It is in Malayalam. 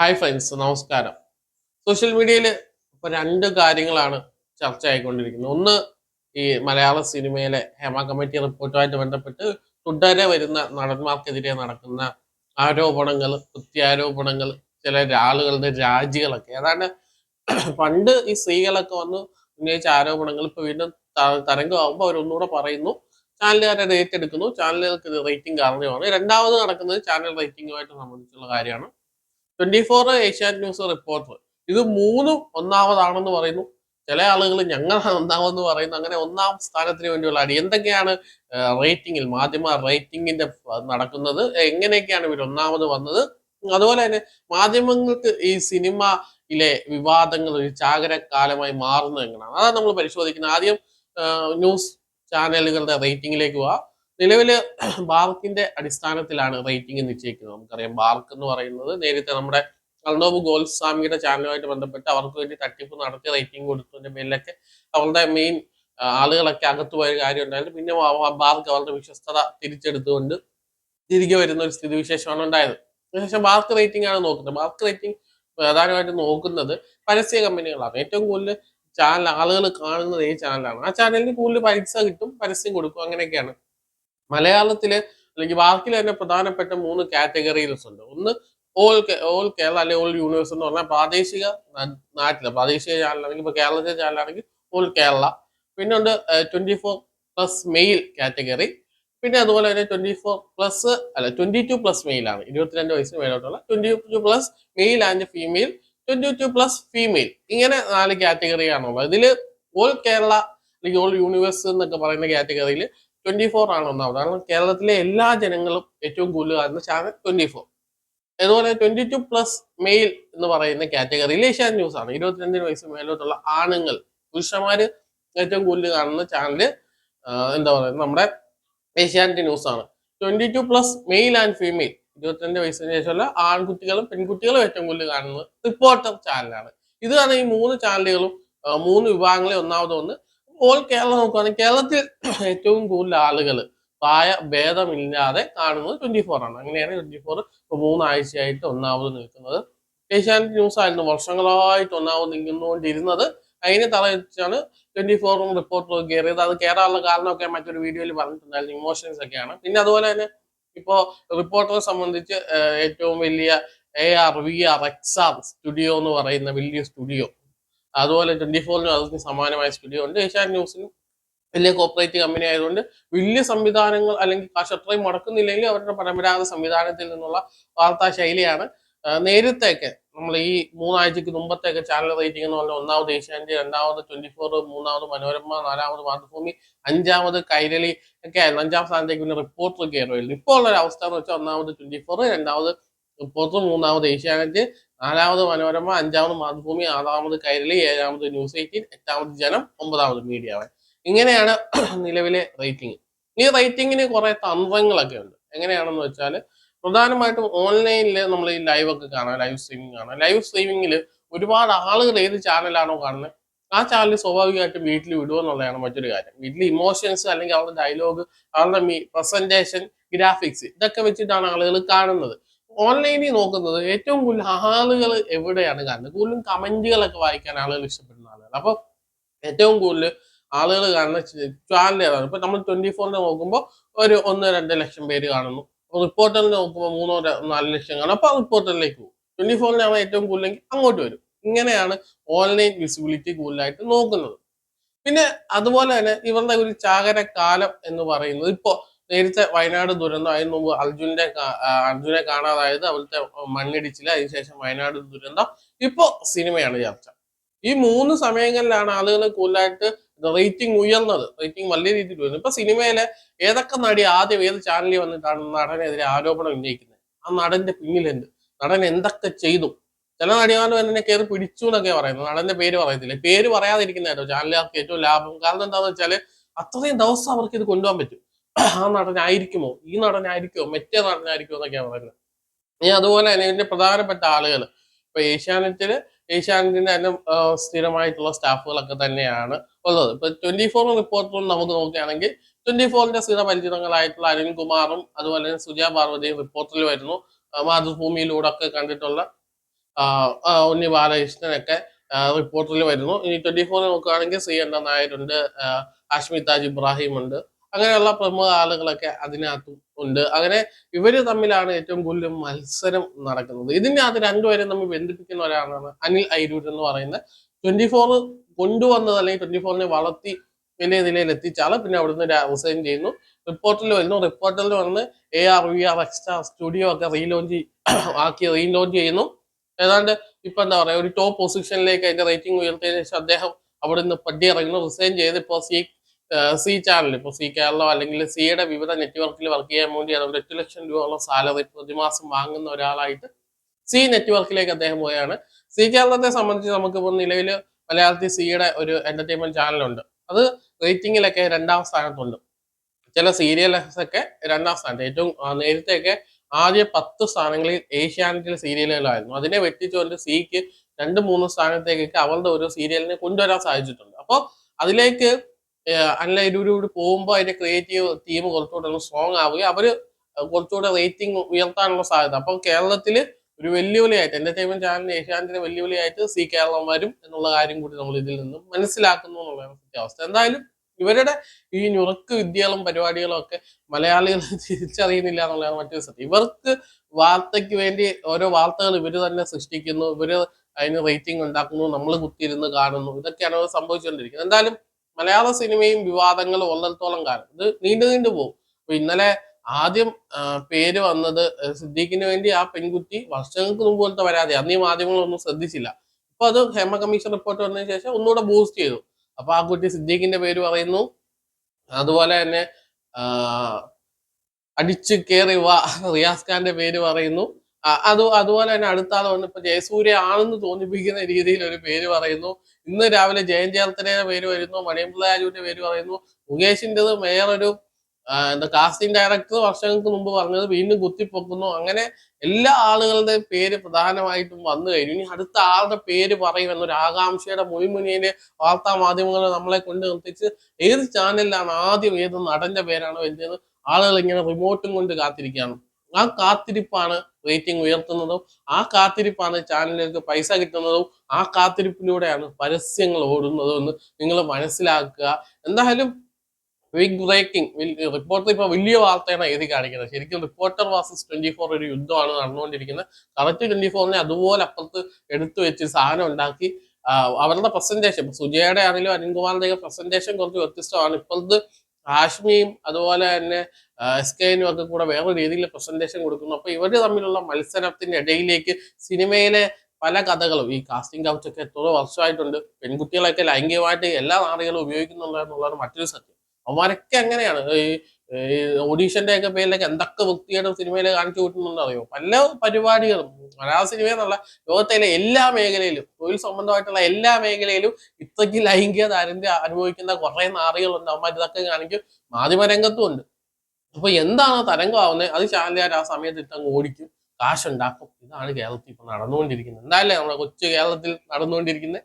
ഹായ് ഫ്രണ്ട്സ് നമസ്കാരം. സോഷ്യൽ മീഡിയയിൽ ഇപ്പൊ രണ്ട് കാര്യങ്ങളാണ് ചർച്ച ആയിക്കൊണ്ടിരിക്കുന്നത്. ഒന്ന് ഈ മലയാള സിനിമയിലെ ഹേമ കമ്മിറ്റി റിപ്പോർട്ടുമായിട്ട് ബന്ധപ്പെട്ട് തുടരെ വരുന്ന നടന്മാർക്കെതിരെ നടക്കുന്ന ആരോപണങ്ങൾ കൃത്യാരോപണങ്ങൾ ചില ആളുകളുടെ രാജികളൊക്കെ. ഏതാണ്ട് പണ്ട് ഈ സ്ത്രീകളൊക്കെ വന്ന് ഉന്നയിച്ച ആരോപണങ്ങൾ ഇപ്പൊ വീണ്ടും തരംഗമാകുമ്പോൾ അവരൊന്നുകൂടെ പറയുന്നു. ചാനലുകാരെ റേറ്റ് എടുക്കുന്നു ചാനലുകൾക്ക് റേറ്റിംഗ് കാരണമാണ്. രണ്ടാമത് നടക്കുന്നത് ചാനൽ റേറ്റിംഗുമായിട്ട് സംബന്ധിച്ചുള്ള കാര്യമാണ്. Twenty four Asianet news reporter ഇത് മൂന്നും ഒന്നാമതാണെന്ന് പറയുന്നു. ചില ആളുകൾ ഞങ്ങളാണ് ഒന്നാമെന്ന് പറയുന്നു. അങ്ങനെ ഒന്നാം സ്ഥാനത്തിന് വേണ്ടിയുള്ള അടി. എന്തൊക്കെയാണ് റേറ്റിംഗിൽ മാധ്യമ റേറ്റിംഗിന്റെ നടക്കുന്നത്? എങ്ങനെയൊക്കെയാണ് ഇവർ ഒന്നാമത് വന്നത്? അതുപോലെ തന്നെ മാധ്യമങ്ങൾക്ക് ഈ സിനിമയിലെ വിവാദങ്ങൾ ഒരു ചാകരക്കാലമായി മാറുന്നത് എങ്ങനെയാണ്? അതാണ് നമ്മൾ പരിശോധിക്കുന്നത്. ആദ്യം ന്യൂസ് ചാനലുകളുടെ റേറ്റിംഗിലേക്ക് പോവാം. നിലവിൽ ബാർക്കിന്റെ അടിസ്ഥാനത്തിലാണ് റേറ്റിംഗ് നിശ്ചയിക്കുന്നത്. നമുക്കറിയാം ബാർക്ക് എന്ന് പറയുന്നത് നേരത്തെ നമ്മുടെ അർണോബ് ഗോൾസ്വാമിയുടെ ചാനലുമായിട്ട് ബന്ധപ്പെട്ട് അവർക്ക് വേണ്ടി തട്ടിപ്പ് നടത്തി റേറ്റിംഗ് കൊടുത്തതിന്റെ പേരിലൊക്കെ അവരുടെ മെയിൻ ആളുകളൊക്കെ അകത്തു പോയ കാര്യം ഉണ്ടായിരുന്നു. പിന്നെ ബാർക്ക് അവരുടെ വിശ്വസ്തത തിരിച്ചെടുത്തുകൊണ്ട് തിരികെ വരുന്ന ഒരു സ്ഥിതിവിശേഷമാണ് ഉണ്ടായത്. അതിനുശേഷം ബാർക്ക് റേറ്റിംഗ് ആണ് നോക്കുന്നത്. ബാർക്ക് റേറ്റിംഗ് പ്രധാനമായിട്ട് നോക്കുന്നത് പരസ്യ കമ്പനികളാണ്. ഏറ്റവും കൂടുതൽ ചാനൽ ആളുകൾ കാണുന്നത് ഈ ചാനലാണ് ആ ചാനലിന് കൂടുതൽ പൈസ കിട്ടും പരസ്യം കൊടുക്കും അങ്ങനെയൊക്കെയാണ്. മലയാളത്തിൽ അല്ലെങ്കിൽ ബാക്കിൽ തന്നെ പ്രധാനപ്പെട്ട മൂന്ന് കാറ്റഗറീസ് ഉണ്ട്. ഒന്ന് ഓൾ ഓൾ കേരള അല്ലെങ്കിൽ ഓൾ യൂണിവേഴ്സ് എന്ന് പറഞ്ഞാൽ പ്രാദേശിക നാട്ടിലെ പ്രാദേശിക ചാനലാണെങ്കിൽ ഇപ്പൊ കേരളത്തിലെ ചാനലാണെങ്കിൽ ഓൾ കേരള. പിന്നെ ഉണ്ട് twenty four plus male category പിന്നെ അതുപോലെ തന്നെ ട്വന്റി ഫോർ പ്ലസ് അല്ല ട്വന്റി ടു പ്ലസ് മെയിൽ ആണ്. ഇരുപത്തിരണ്ട് വയസ്സിന് മേലോട്ടുള്ള twenty two plus male and female twenty two plus female ഇങ്ങനെ നാല് കാറ്റഗറിയാണുള്ളത് ഇതിൽ ഓൾ കേരള അല്ലെങ്കിൽ ഓൾ യൂണിവേഴ്സ് എന്നൊക്കെ പറയുന്ന കാറ്റഗറിയിൽ ട്വന്റി ഫോർ ആണ് ഒന്നാമത്. കാരണം കേരളത്തിലെ എല്ലാ ജനങ്ങളും ഏറ്റവും കൂടുതൽ കാണുന്ന ചാനൽ ട്വന്റി ഫോർ അതുപോലെ ട്വന്റി ടു പ്ലസ് മെയിൽ എന്ന് പറയുന്ന കാറ്റഗറിയിൽ ഏഷ്യാൻ ന്യൂസ് ആണ്. ഇരുപത്തിരണ്ടിന് വയസ്സ് മേലോട്ടുള്ള ആണുങ്ങൾ പുരുഷന്മാര് ഏറ്റവും കൂടുതൽ കാണുന്ന ചാനൽ എന്താ പറയുക നമ്മുടെ ഏഷ്യാനെറ്റ് ന്യൂസ് ആണ്. Twenty two plus male and female ഇരുപത്തിരണ്ട് വയസ്സിന് ശേഷമുള്ള ആൺകുട്ടികളും പെൺകുട്ടികളും ഏറ്റവും കൂടുതൽ കാണുന്നത് റിപ്പോർട്ടർ ചാനലാണ് ഇതാണ് ഈ മൂന്ന് ചാനലുകളും മൂന്ന് വിഭാഗങ്ങളെ ഒന്നാമത് ഒന്ന് ഓൾ കേരളം നോക്കുകയാണെങ്കിൽ കേരളത്തിൽ ഏറ്റവും കൂടുതൽ ആളുകൾ പ്രായ ഭേദമില്ലാതെ കാണുന്നത് ട്വന്റി ഫോർ ആണ്. അങ്ങനെയാണ് ട്വന്റി ഫോർ ഇപ്പൊ മൂന്നാഴ്ചയായിട്ട് ഒന്നാമത് നിൽക്കുന്നത്. ഏഷ്യാനെറ്റ് ന്യൂസ് ആയിരുന്നു വർഷങ്ങളായിട്ട് ഒന്നാമത് നിൽക്കുന്നുകൊണ്ടിരുന്നത് അതിനെ തറവെച്ചാണ് ട്വന്റി ഫോറും റിപ്പോർട്ടറും കയറിയത് അത് കയറാനുള്ള കാരണമൊക്കെ മറ്റൊരു വീഡിയോയിൽ പറഞ്ഞിട്ടുണ്ടായിരുന്നു ഇമോഷൻസ് ഒക്കെയാണ്. പിന്നെ അതുപോലെ തന്നെ ഇപ്പോ റിപ്പോർട്ടറെ സംബന്ധിച്ച് ഏറ്റവും വലിയ A R V R X R studio എന്ന് പറയുന്ന വലിയ സ്റ്റുഡിയോ അതുപോലെ ട്വന്റി ഫോറിനും അതിന് സമാനമായ സ്റ്റുഡിയോ ഉണ്ട്. ഏഷ്യാനെറ്റ് ന്യൂസിനും വലിയ കോപ്പറേറ്റീവ് കമ്പനി ആയതുകൊണ്ട് വലിയ സംവിധാനങ്ങൾ അല്ലെങ്കിൽ കാശ് അത്രയും മുടക്കുന്നില്ലെങ്കിൽ അവരുടെ പരമ്പരാഗത സംവിധാനത്തിൽ നിന്നുള്ള വാർത്താ ശൈലിയാണ്. നേരത്തെയൊക്കെ നമ്മൾ ഈ മൂന്നാഴ്ചക്ക് മുമ്പത്തെയൊക്കെ ചാനൽ റേറ്റിംഗ് എന്ന് പറഞ്ഞാൽ ഒന്നാമത് ഏഷ്യാനെറ്റ് രണ്ടാമത് ട്വന്റി ഫോർ മൂന്നാമത് മനോരമ നാലാമത് മാതൃഭൂമി അഞ്ചാമത് കൈരളി ഒക്കെ ആയിരുന്നു. അഞ്ചാം സ്ഥാനത്തേക്ക് പിന്നെ റിപ്പോർട്ടർ കയറുമായിരുന്നു ഇപ്പോൾ ഉള്ള ഒരു അവസ്ഥ എന്ന് വെച്ചാൽ ഒന്നാമത് ട്വന്റി ഫോർ രണ്ടാമത് റിപ്പോർട്ടർ മൂന്നാമത് ഏഷ്യാനെറ്റ് നാലാമത് മനോരമ അഞ്ചാമത് മാതൃഭൂമി ആറാമത് കൈരളി ഏഴാമത് ന്യൂസ് എയ്റ്റീൻ എട്ടാമത് ജനം ഒമ്പതാമത് മീഡിയ വൺ ഇങ്ങനെയാണ് നിലവിലെ റേറ്റിംഗ് ഈ റേറ്റിംഗിന് കുറെ തന്ത്രങ്ങളൊക്കെ ഉണ്ട്. എങ്ങനെയാണെന്ന് വെച്ചാൽ പ്രധാനമായിട്ടും ഓൺലൈനിൽ നമ്മൾ ഈ ലൈവ് ഒക്കെ കാണാം ലൈവ് സ്ട്രീമിംഗ് കാണാം. ലൈവ് സ്ട്രീമിംഗിൽ ഒരുപാട് ആളുകൾ ഏത് ചാനലാണോ കാണുന്നത് ആ ചാനൽ സ്വാഭാവികമായിട്ടും വീട്ടിൽ വിടുക എന്നുള്ളതാണ് മറ്റൊരു കാര്യം. വീട്ടിൽ ഇമോഷൻസ് അല്ലെങ്കിൽ അവരുടെ ഡയലോഗ് അവരുടെ പ്രസന്റേഷൻ ഗ്രാഫിക്സ് ഇതൊക്കെ വെച്ചിട്ടാണ് ആളുകൾ കാണുന്നത്. ഓൺലൈനിൽ നോക്കുന്നത് ഏറ്റവും കൂടുതൽ ആളുകൾ എവിടെയാണ്? കാണുന്നത് കൂടുതലും കമന്റുകളൊക്കെ വായിക്കാൻ ആളുകൾ ഇഷ്ടപ്പെടുന്ന ആളുകൾ അപ്പൊ ഏറ്റവും കൂടുതൽ ആളുകൾ കാണുന്ന ചാനൽ ഏതാണ്? ഇപ്പൊ നമ്മൾ ട്വന്റി ഫോറിനെ നോക്കുമ്പോൾ ഒരു ഒന്ന് രണ്ട് ലക്ഷം പേര് കാണുന്നു. റിപ്പോർട്ടറിനെ നോക്കുമ്പോൾ മൂന്നോ നാല് ലക്ഷം കാണും അപ്പൊ റിപ്പോർട്ടറിലേക്ക് പോകും. ട്വന്റി ഫോറിനാണ് ഏറ്റവും കൂടുതലെങ്കിൽ അങ്ങോട്ട് വരും. ഇങ്ങനെയാണ് ഓൺലൈൻ വിസിബിലിറ്റി കൂടുതലായിട്ട് നോക്കുന്നത്. പിന്നെ അതുപോലെ തന്നെ ഇവരുടെ ഒരു ചാകര കാലം എന്ന് പറയുന്നത് ഇപ്പോ നേരത്തെ വയനാട് ദുരന്തം. അതിന് മുമ്പ് അർജുനെ അർജുനെ കാണാതായത് അവിടുത്തെ മണ്ണിടിച്ചിൽ അതിനുശേഷം വയനാട് ദുരന്തം. ഇപ്പോ സിനിമയാണ് ചർച്ച. ഈ മൂന്ന് സമയങ്ങളിലാണ് ആളുകൾ കൂടുതലായിട്ട് റേറ്റിംഗ് ഉയർന്നത്. റേറ്റിംഗ് വലിയ രീതിയിൽ ഉയർന്നു ഇപ്പൊ സിനിമയിലെ ഏതൊക്കെ നടി ആദ്യം ഏത് ചാനലിൽ വന്നിട്ടാണ് നടനെതിരെ ആരോപണം ഉന്നയിക്കുന്നത്? ആ നടന്റെ പിന്നിലുണ്ട് നടൻ എന്തൊക്കെ ചെയ്തു? ചില നടിമാർ തന്നെ കയറി പിടിച്ചു എന്നൊക്കെ പറയുന്നത് നടന്റെ പേര് പറയത്തില്ല. പേര് പറയാതിരിക്കുന്ന കേട്ടോ ചാനലുകാർക്ക് ഏറ്റവും ലാഭം. കാരണം എന്താണെന്ന് വെച്ചാൽ അത്രയും ദിവസം അവർക്ക് ഇത് കൊണ്ടുപോകാൻ പറ്റും. ആ നടനായിരിക്കുമോ? ഈ നടനായിരിക്കുമോ? മറ്റേ നടനായിരിക്കുമോ എന്നൊക്കെയാണ് പറയുന്നത്. ഇനി അതുപോലെ തന്നെ ഇതിന്റെ പ്രധാനപ്പെട്ട ആളുകൾ ഇപ്പൊ ഏഷ്യാനെറ്റിൽ ഏഷ്യാനെറ്റിന്റെ തന്നെ സ്ഥിരമായിട്ടുള്ള സ്റ്റാഫുകളൊക്കെ തന്നെയാണ് ഉള്ളത്. ഇപ്പൊ ട്വന്റി ഫോർ റിപ്പോർട്ടറും നമുക്ക് നോക്കുകയാണെങ്കിൽ ട്വന്റി ഫോറിന്റെ സ്ഥിര പരിചിതങ്ങളായിട്ടുള്ള അരുൺകുമാറും അതുപോലെ തന്നെ സുജയ പാർവതിയും റിപ്പോർട്ടിൽ വരുന്നു. മാതൃഭൂമിയിലൂടെ ഒക്കെ കണ്ടിട്ടുള്ള ഉണ്ണി ബാലകൃഷ്ണനൊക്കെ റിപ്പോർട്ടിൽ വരുന്നു. ഇനി ട്വന്റി ഫോറിൽ നോക്കുകയാണെങ്കിൽ സി എൻ നായരുണ്ട് അഷ്മിതാജ് ഇബ്രാഹിം ഉണ്ട് അങ്ങനെയുള്ള പ്രമുഖ ആളുകളൊക്കെ അതിനകത്തും ഉണ്ട്. അങ്ങനെ ഇവർ തമ്മിലാണ് ഏറ്റവും കൂടുതൽ മത്സരം നടക്കുന്നത്. ഇതിന്റെ അത് രണ്ടുപേരും നമ്മൾ ബന്ധിപ്പിക്കുന്ന ഒരാളാണ് അനിൽ അയിരൂർ എന്ന് പറയുന്ന ട്വന്റി ഫോർ കൊണ്ടുവന്നത് അല്ലെങ്കിൽ ട്വന്റി ഫോറിനെ വളർത്തി വലിയ നിലയിൽ എത്തിച്ച ആൾ പിന്നെ അവിടുന്ന് റിസൈൻ ചെയ്യുന്നു. റിപ്പോർട്ടിൽ വരുന്നു. റിപ്പോർട്ടിൽ വന്ന് A R V R extra studio ഒക്കെ റീലോഞ്ച് ആക്കി റീലോഞ്ച് ചെയ്യുന്നു. ഏതാണ്ട് ഇപ്പൊ എന്താ പറയാ ഒരു ടോപ്പ് പൊസിഷനിലേക്ക് അതിന്റെ റേറ്റിംഗ് ഉയർത്തിയതിനു ശേഷം അദ്ദേഹം അവിടെ നിന്ന് പടിയിറങ്ങുന്നു റിസൈൻ ചെയ്ത് ഇപ്പോൾ സി സി ചാനൽ ഇപ്പോൾ സി കേരളോ അല്ലെങ്കിൽ സിയുടെ വിവിധ നെറ്റ്വർക്കിൽ വർക്ക് ചെയ്യാൻ വേണ്ടി അതുകൊണ്ട് എട്ട് ലക്ഷം രൂപയുള്ള സാലറി പ്രതിമാസം വാങ്ങുന്ന ഒരാളായിട്ട് സി നെറ്റ്വർക്കിലേക്ക് അദ്ദേഹം പോയാണ്. സി കേരളത്തെ സംബന്ധിച്ച് നമുക്കിപ്പോൾ നിലവിൽ മലയാളത്തിൽ സിയുടെ ഒരു എന്റർടൈൻമെന്റ് ചാനലുണ്ട് അത് റേറ്റിങ്ങിലൊക്കെ രണ്ടാം സ്ഥാനത്തുണ്ട്. ചില സീരിയൽസ് ഒക്കെ രണ്ടാം സ്ഥാനത്ത്. ഏറ്റവും നേരത്തെയൊക്കെ ആദ്യ പത്ത് സ്ഥാനങ്ങളിൽ ഏഷ്യാനെറ്റിൽ സീരിയലുകളായിരുന്നു. അതിനെ വെട്ടിച്ചുകൊണ്ട് സിക്ക് രണ്ട് മൂന്ന് സ്ഥാനത്തേക്കൊക്കെ അവരുടെ ഒരു സീരിയലിനെ കൊണ്ടുവരാൻ സാധിച്ചിട്ടുണ്ട്. അപ്പോൾ അതിലേക്ക് അല്ല ഇരുവരോട് പോകുമ്പോൾ അതിന്റെ ക്രിയേറ്റീവ് ടീം കുറച്ചുകൂടെ സ്ട്രോങ് ആവുകയും അവർ കുറച്ചുകൂടെ റേറ്റിംഗ് ഉയർത്താനുള്ള സാധ്യത. അപ്പോൾ കേരളത്തിൽ ഒരു വെല്ലുവിളിയായിട്ട് എന്റർടൈൻമെന്റ് ചാനലിന് ഏഷ്യാനെറ്റിന് വെല്ലുവിളിയായിട്ട് സി കേരളം വരും എന്നുള്ള കാര്യം കൂടി നമ്മൾ ഇതിൽ നിന്നും മനസ്സിലാക്കുന്നു എന്നുള്ളതാണ് സത്യാവസ്ഥ. എന്തായാലും ഇവരുടെ ഈ ഞുറുക്ക് വിദ്യകളും പരിപാടികളും ഒക്കെ മലയാളികൾ തിരിച്ചറിയുന്നില്ല എന്നുള്ളതാണ് മറ്റൊരു സത്യം. ഇവർക്ക് വാർത്തയ്ക്ക് വേണ്ടി ഓരോ വാർത്തകൾ ഇവർ തന്നെ സൃഷ്ടിക്കുന്നു ഇവർ അതിന് റേറ്റിംഗ് ഉണ്ടാക്കുന്നു നമ്മൾ കുത്തിയിരുന്ന് കാണുന്നു. ഇതൊക്കെയാണ് സംഭവിച്ചുകൊണ്ടിരിക്കുന്നത്. എന്തായാലും മലയാള സിനിമയും വിവാദങ്ങളും ഉള്ളിടത്തോളം കാലം. ഇത് നീണ്ടു നീണ്ടു പോകും. അപ്പൊ ഇന്നലെ ആദ്യം പേര് വന്നത് സിദ്ദീഖിന് വേണ്ടി ആ പെൺകുട്ടി വർഷങ്ങൾക്ക് മുമ്പ് പോലത്തെ പരാതി. അന്ന് ഈ മാധ്യമങ്ങളൊന്നും ശ്രദ്ധിച്ചില്ല. അപ്പൊ അത് ഹേമ കമ്മീഷൻ റിപ്പോർട്ട് വന്നതിന് ശേഷം ഒന്നുകൂടെ ബൂസ്റ്റ് ചെയ്തു. അപ്പൊ ആ കുട്ടി സിദ്ദീഖിന്റെ പേര് പറയുന്നു. അതുപോലെ തന്നെ അടിച്ചു കയറി വാ റിയാസ് ഖാന്റെ പേര് പറയുന്നു. അത് അതുപോലെ തന്നെ അടുത്ത വന്നിപ്പോ വന്നപ്പോ ജയസൂര്യ ആണെന്ന് തോന്നിപ്പിക്കുന്ന രീതിയിൽ ഒരു പേര് പറയുന്നു. ഇന്ന് രാവിലെ ജയൻ ചേർത്തലയുടെ പേര് വരുന്നു മണിയമ്പിള്ള രാജുവിന്റെ പേര് പറയുന്നു. മുകേഷിന്റെത് മേയർ ഒരു എന്താ കാസ്റ്റിംഗ് ഡയറക്ടർ വർഷങ്ങൾക്ക് മുമ്പ് പറഞ്ഞത് വീണ്ടും കുത്തിപ്പൊക്കുന്നു. അങ്ങനെ എല്ലാ ആളുകളുടെയും പേര് പ്രധാനമായിട്ടും വന്നു കഴിഞ്ഞു. ഇനി അടുത്ത ആളുടെ പേര് പറയും എന്നൊരു ആകാംക്ഷയുടെ മുൻമുനിയിലെ വാർത്താ മാധ്യമങ്ങൾ നമ്മളെ കൊണ്ട് നിർത്തിച്ച് ഏത് ചാനലിലാണ് ആദ്യം ഏത് നടന്റെ പേരാണ് വരുന്നത് ആളുകൾ ഇങ്ങനെ റിമോട്ടും കൊണ്ട് കാത്തിരിക്കുകയാണ്. ആ കാത്തിരിപ്പാണ് റേറ്റിംഗ് ഉയർത്തുന്നതും ആ കാത്തിരിപ്പാണ് ചാനലുകൾക്ക് പൈസ കിട്ടുന്നതും ആ കാത്തിരിപ്പിലൂടെയാണ് പരസ്യങ്ങൾ ഓടുന്നതും എന്ന് നിങ്ങൾ മനസ്സിലാക്കുക. എന്തായാലും ബിഗ് ബ്രേക്കിംഗ് റിപ്പോർട്ടർ ഇപ്പൊ വലിയ വാർത്തയാണ് എഴുതി കാണിക്കുന്നത്. ശരിക്കും റിപ്പോർട്ടർ വാസസ് ട്വന്റി ഫോർ ഒരു യുദ്ധമാണ് നടന്നുകൊണ്ടിരിക്കുന്നത്. കറക്റ്റ് ട്വന്റി ഫോറിനെ അതുപോലെ അപ്പുറത്ത് എടുത്തു വെച്ച് സാധനം ഉണ്ടാക്കി. അവരുടെ പ്രസന്റേഷൻ സുജയുടെ ആണെങ്കിലും അനിൽകുമാറിന്റെ പ്രസന്റേഷൻ കുറച്ച് വ്യത്യസ്തമാണ്. ഇപ്പോഴത്തെ ഹാഷ്മിയും അതുപോലെ തന്നെ എസ് ഒക്കെ കൂടെ വേറെ രീതിയിൽ പ്രസന്റേഷൻ കൊടുക്കുന്നു. അപ്പൊ ഇവർ തമ്മിലുള്ള മത്സരത്തിന്റെ ഇടയിലേക്ക് സിനിമയിലെ പല കഥകളും ഈ കാസ്റ്റിംഗ് കൗച്ചൊക്കെ എത്ര വർഷമായിട്ടുണ്ട്. പെൺകുട്ടികളൊക്കെ ലൈംഗികമായിട്ട് എല്ലാ നാടുകളും ഉപയോഗിക്കുന്നുണ്ട് എന്നുള്ളതാണ് മറ്റൊരു സത്യം. അവരൊക്കെ അങ്ങനെയാണ് ഈ ഈ ഓഡീഷന്റെ ഒക്കെ പേരിലൊക്കെ എന്തൊക്കെ വൃത്തിയുടെ സിനിമയിൽ കാണിച്ചു കൂട്ടുന്നുണ്ടോ അറിയോ? പല പരിപാടികളും മലയാള സിനിമ എന്നുള്ള ലോകത്തിലെ എല്ലാ മേഖലയിലും തൊഴിൽ സംബന്ധമായിട്ടുള്ള എല്ലാ മേഖലയിലും ഇത്രയ്ക്ക് ലൈംഗിക ദാരിദ്ര്യം അനുഭവിക്കുന്ന കുറെ നാറികളുണ്ട്. അവന്മാർ ഇതൊക്കെ കാണിക്കും. മാധ്യമരംഗത്തും ഉണ്ട്. അപ്പൊ എന്താണ് തരംഗമാവുന്നത് അത് ചാനലുകാർ ആ സമയത്ത് ഇട്ടങ്ങ് ഓടിക്കും. കാശുണ്ടാക്കും. ഇതാണ് കേരളത്തിൽ ഇപ്പൊ നടന്നുകൊണ്ടിരിക്കുന്നത്. എന്തായാലും നമ്മുടെ കൊച്ചു കേരളത്തിൽ നടന്നുകൊണ്ടിരിക്കുന്നത്